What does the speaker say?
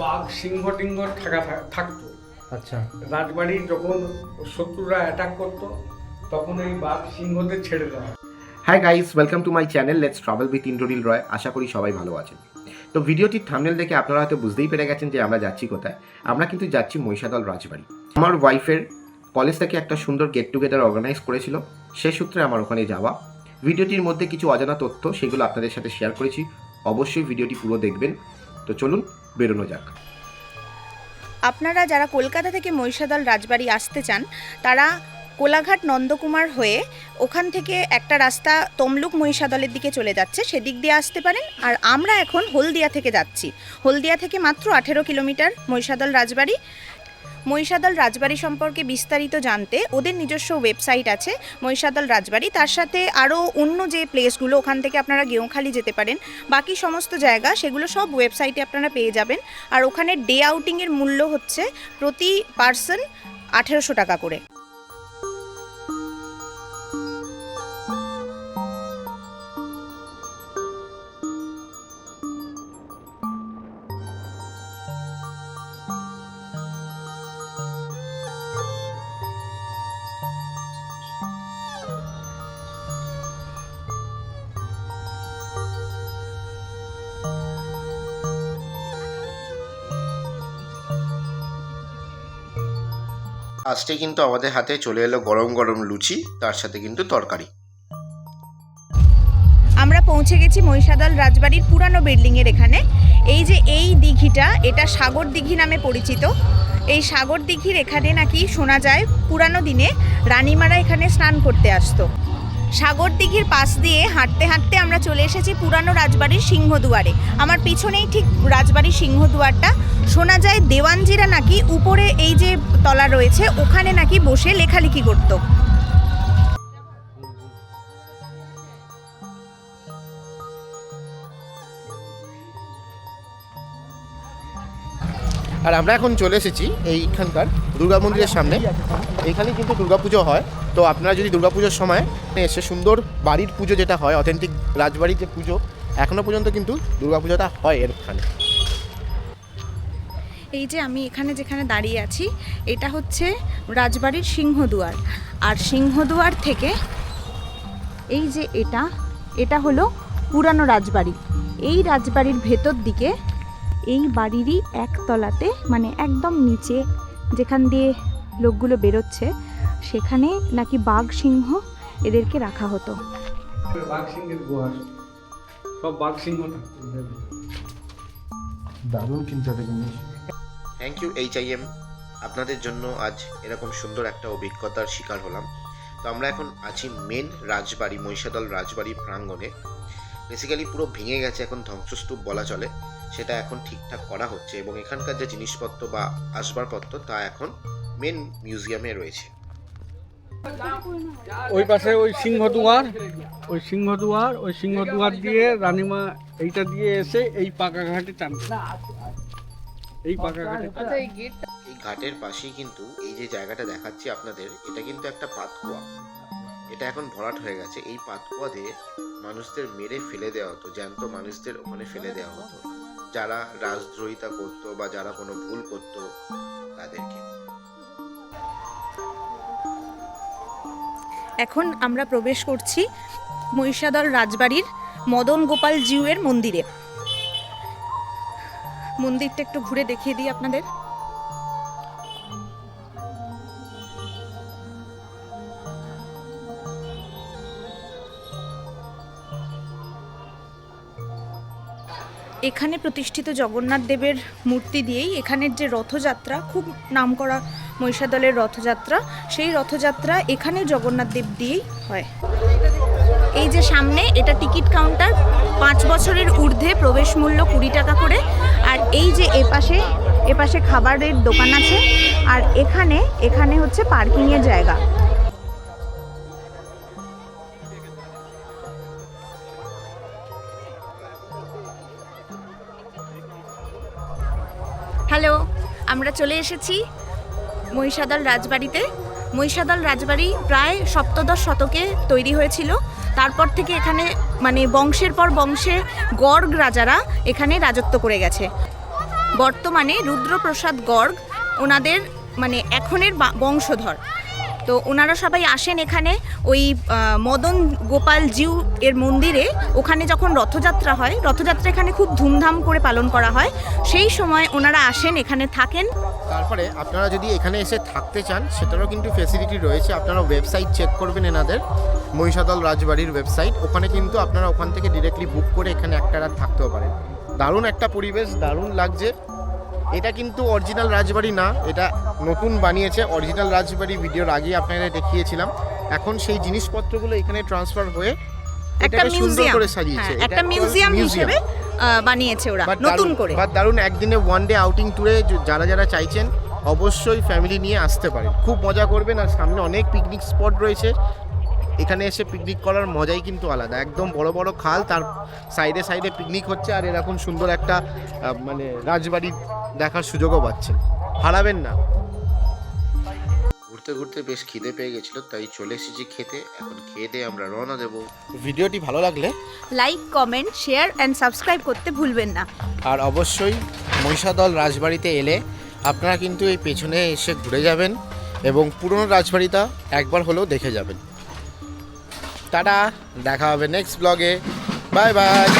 বাঘ সিংহ টিংহ থাকা থাকতো। আচ্ছা। রাজবাড়ি যখন শত্রুরা অ্যাটাক করতো তখন এই বাঘ সিংহদের ছেড়ে দেওয়া hi guys welcome to my channel let's travel with Indranil Roy আশা করি সবাই ভালো আছেন। তো ভিডিওটির থামনেল দেখে আপনারা হয়তো বুঝতেই পেরে গেছেন যে আমরা যাচ্ছি কোথায়। আমরা কিন্তু যাচ্ছি মহিষাদল রাজবাড়ি। আমার ওয়াইফের কলেজ থেকে একটা সুন্দর গেট টুগেদার অর্গানাইজ করেছিল। সে সূত্রে আমার ওখানে যাওয়া। ভিডিওটির মধ্যে কিছু অজানা তথ্য সেগুলো আপনাদের সাথে শেয়ার করেছি। অবশ্যই ভিডিওটি পুরো দেখবেন। তো চলুন বেরোনো যাক। আপনারা যারা কলকাতা থেকে মহিষাদল রাজবাড়ি আসতে চান, তারা কোলাঘাট নন্দকুমার হয়ে ওখান থেকে একটা রাস্তা তমলুক মহিষাদলের দিকে চলে যাচ্ছে, সেদিক দিয়ে আসতে পারেন। আর আমরা এখন হলদিয়া থেকে যাচ্ছি। হলদিয়া থেকে মাত্র আঠেরো কিলোমিটার মহিষাদল রাজবাড়ি। মহিষাদল রাজবাড়ি সম্পর্কে বিস্তারিত জানতে ওদের নিজস্ব ওয়েবসাইট আছে, মহিষাদল রাজবাড়ি। তার সাথে আরও অন্য যে প্লেসগুলো, ওখান থেকে আপনারা গেঁওখালি যেতে পারেন। বাকি সমস্ত জায়গা, সেগুলো সব ওয়েবসাইটে আপনারা পেয়ে যাবেন। আর ওখানে ডে আউটিংয়ের মূল্য হচ্ছে প্রতি পার্সন আঠেরোশো টাকা করে। আজকে কিন্তু আমাদের হাতে চলে এলো গরম গরম লুচি, তার সাথে কিন্তু তরকারি। আমরা পৌঁছে গেছি মহিষাদল রাজবাড়ির পুরানো বিল্ডিংয়ের এখানে। এই যে এই দিঘিটা, এটা সাগর দিঘি নামে পরিচিত। এই সাগর দিঘির এখানে নাকি শোনা যায়, পুরানো দিনে রানীমারা এখানে স্নান করতে আসতো। সাগর দিঘির পাশ দিয়ে হাঁটতে হাঁটতে আমরা চলে এসেছি পুরানো রাজবাড়ির সিংহদুয়ারে। আমার পিছনেই ঠিক রাজবাড়ির সিংহদুয়ারটা। শোনা যায় দেওয়ানজিরা নাকি উপরে এই যে তলা রয়েছে, ওখানে নাকি বসে লেখালেখি করতো। আর আমরা এখন চলে এসেছি এইখানকার দুর্গা মন্দিরের সামনে। এখানে কিন্তু দুর্গাপুজো হয়। তো আপনারা যদি দুর্গাপুজোর সময় এসে সুন্দর বাড়ির পুজো যেটা হয় অথেন্টিক রাজবাড়ির যে পুজো এখনও পর্যন্ত কিন্তু দুর্গাপুজোটা হয় এখানে। এই যে আমি এখানে যেখানে দাঁড়িয়ে আছি, এটা হচ্ছে রাজবাড়ির সিংহদুয়ার। আর সিংহদুয়ার থেকে এই যে এটা এটা হলো পুরানো রাজবাড়ি। এই রাজবাড়ির ভেতর দিকে এই বাড়িরই একতলাতে মানে একদম নিচে যেখান দিয়ে লোকগুলো বেরোচ্ছে সেখানে নাকি বাঘ সিংহ এদেরকে রাখা হতো। বাঘ সিংহের গুহা সব বাঘ সিংহ দারুণ কিন্তু thank you H I M আপনাদের জন্য আজ এরকম সুন্দর একটা অভিজ্ঞতার শিকার হলাম। তো আমরা এখন আছি মেন রাজবাড়ি মহিষাদল রাজবাড়ি প্রাঙ্গণে। বেসিক্যালি পুরো ভেঙে গেছে এখন ধ্বংসস্তূপ বলা চলে। সেটা এখন ঠিকঠাক করা হচ্ছে এবং এখানকার যে জিনিসপত্র বা আসবাবপত্র তা এখন মেন মিউজিয়ামে রয়েছে। ওই পাশে ওই সিংহদুয়ার ওই সিংহদুয়ার ওই সিংহদুয়ার দিয়ে রানীমা এইটা দিয়ে এসে এই পাকা ঘাটে টানবে। এই পাকা ঘাটে টানবে। এই ঘাটের পাশেই কিন্তু এই যে জায়গাটা দেখাচ্ছি আপনাদের এটা কিন্তু একটা পাতকুয়া। এটা এখন ভরাট হয়ে গেছে। এই পাতকুয়া দিয়ে মানুষদের মেরে ফেলে দেওয়া হতো, জ্যান্ত মানুষদের ওখানে ফেলে দেওয়া হতো। যারা রাজদ্রোহিতা করতো বা যারা কোনো ভুল করতো তাদেরকে। এখন আমরা প্রবেশ করছি মহিষাদল রাজবাড়ির মদন গোপাল জিউয়ের মন্দিরে। মন্দিরটা একটু ঘুরে দেখিয়ে দিই আপনাদের। এখানে প্রতিষ্ঠিত জগন্নাথ দেবের মূর্তি দিয়েই এখানের যে রথযাত্রা, খুব নামকরা মহিষাদলের রথযাত্রা, সেই রথযাত্রা এখানে জগন্নাথ দেব দিয়েই হয়। এই যে সামনে এটা টিকিট কাউন্টার, পাঁচ বছরের ঊর্ধ্বে প্রবেশ মূল্য কুড়ি টাকা করে, আর এই যে এপাশে এপাশে খাবারের দোকান আছে, আর এখানে এখানে হচ্ছে পার্কিংয়ের জায়গা। আমরা চলে এসেছি মহিষাদল রাজবাড়িতে। মহিষাদল রাজবাড়ি প্রায় সপ্তদশ শতকে তৈরি হয়েছিল। তারপর থেকে এখানে মানে বংশের পর বংশে গর্গ রাজারা এখানে রাজত্ব করে গেছে। বর্তমানে রুদ্রপ্রসাদ গর্গ ওনাদের মানে এখনের বংশধর। তো ওনারা সবাই আসেন এখানে ওই মদন গোপাল জিউ এর মন্দিরে। ওখানে যখন রথযাত্রা হয়, রথযাত্রা এখানে খুব ধুমধাম করে পালন করা হয়। সেই সময় ওনারা আসেন, এখানে থাকেন। তারপরে আপনারা যদি এখানে এসে থাকতে চান, সেটারও কিন্তু ফেসিলিটি রয়েছে। আপনারা ওয়েবসাইট চেক করবেন এনাদের, মহিষাদল রাজবাড়ির ওয়েবসাইট ওখানে কিন্তু আপনারা ওখান থেকে ডিরেক্টলি বুক করে এখানে একটা রাত থাকতেও পারেন। দারুণ একটা পরিবেশ, দারুণ লাগছে। এটা কিন্তু অরিজিনাল রাজবাড়ি না এটা নতুন বানিয়েছে অরিজিনাল রাজবাড়ি ভিডিওর আগে আপনাদের দেখিয়েছিলাম। এখন সেই জিনিসপত্রগুলো এখানে ট্রান্সফার হয়ে একটা সুন্দর মিউজিয়াম করে সাজিয়েছে। হ্যাঁ, একটা মিউজিয়াম হিসেবে বানিয়েছে ওরা নতুন করে। বাট দারুণ একদিনে ওয়ান ডে আউটিং ট্যুরে যারা যারা চাইছেন অবশ্যই ফ্যামিলি নিয়ে আসতে পারেন। খুব মজা করবেন আর সামনে অনেক পিকনিক স্পট রয়েছে। এখানে এসে পিকনিক করার মজাই কিন্তু আলাদা। একদম বড় বড় খাল তার সাইডে সাইডে পিকনিক হচ্ছে আর এরকম সুন্দর একটা মানে রাজবাড়ি দেখার সুযোগও পাচ্ছেন। হারাবেন না। ঘুরতে ঘুরতে বেশ খিদে পেয়ে গেছিল তাই চলে এসেছি খেতে। এখন খেয়ে দিয়ে আমরা রওনা দেব। ভিডিওটি ভালো লাগলে like comment share and subscribe করতে ভুলবেন না। আর অবশ্যই মহিষাদল রাজবাড়িতে এলে আপনারা কিন্তু এই পেছনে এসে ঘুরে যাবেন এবং পুরনো রাজবাড়িটা একবার হলেও দেখে যাবেন। টাটা দেখা হবে নেক্সট ব্লগে বাই বাই